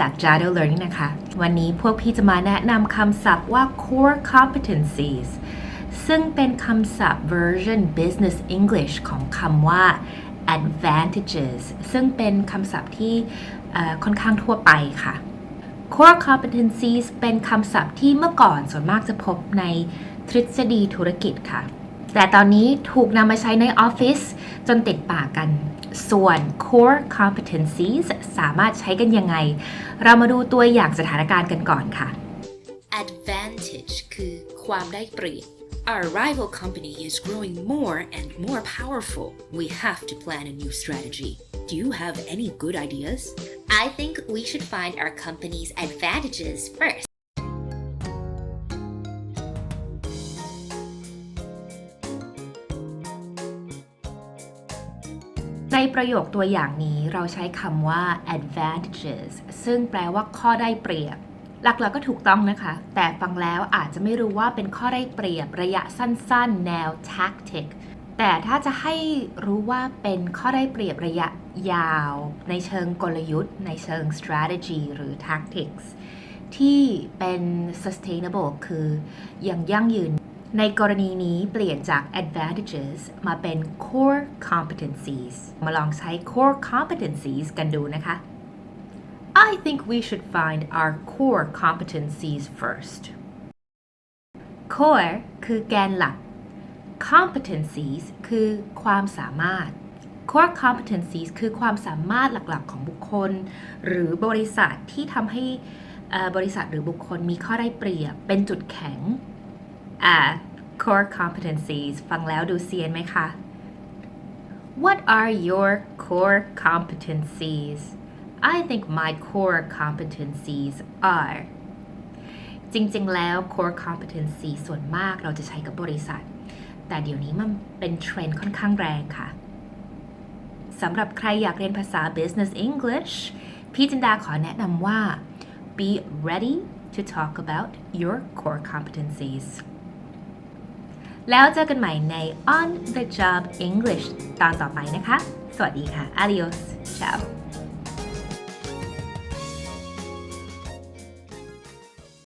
จาก Jado Learning นะคะ วันนี้พวกพี่จะมาแนะนำคำศัพท์ว่า core competencies ซึ่งเป็นคำศัพท์ version business English ของคำว่า advantages ซึ่งเป็นคำศัพท์ที่ค่อนข้างทั่วไปค่ะ core competencies เป็นคำศัพท์ที่เมื่อก่อนส่วนมากจะพบในทฤษฎีธุรกิจค่ะ แต่ตอนนี้ถูกนำมาใช้ในออฟฟิศจนติดปากกัน ส่วน core competencies สามารถใช้กันยังไง เรามาดูตัวอย่างสถานการณ์กันก่อนค่ะ Advantage คือความได้เปรียบ Our rival company is growing more and more powerful. We have to plan a new strategy. Do you have any good ideas? I think we should find our company's advantages first. ประโยคตัวอย่างนี้เราใช้คำว่า advantages ซึ่งแปลว่าข้อได้เปรียบ หลักๆก็ถูกต้องนะคะ แต่ฟังแล้วอาจจะไม่รู้ว่าเป็นข้อได้เปรียบระยะสั้นๆ แนว tactic แต่ถ้าจะให้รู้ว่าเป็นข้อได้เปรียบระยะยาว ในเชิงกลยุทธ์ ในเชิง strategy หรือ tactics ที่เป็น sustainable คือยังยั่งยืน ในกรณีนี้เปลี่ยนจาก advantages มาเป็น core competencies มาลองใช้ core competencies กันดูนะคะ I think we should find our core competencies first core คือแกนหลัก competencies คือความสามารถ core competencies คือความสามารถหลักๆของบุคคล หรือบริษัทที่ทำให้บริษัทหรือบุคคลมีข้อได้เปรียบ เป็นจุดแข็ง อ่า core competencies ฟังแล้วดูเซียนไหมคะ What are your core competencies? I think my core competencies are จริงๆ แล้ว core competency ส่วนมากเราจะใช้กับบริษัท แต่เดี๋ยวนี้มันเป็นเทรนด์ค่อนข้างแรงค่ะ สำหรับใครอยากเรียนภาษา business English พี่จินดาขอแนะนำว่า be ready to talk about your core competencies แล้วเจอกันใหม่ใน On the Job English ตอนต่อไปนะคะ สวัสดีค่ะ adios ciao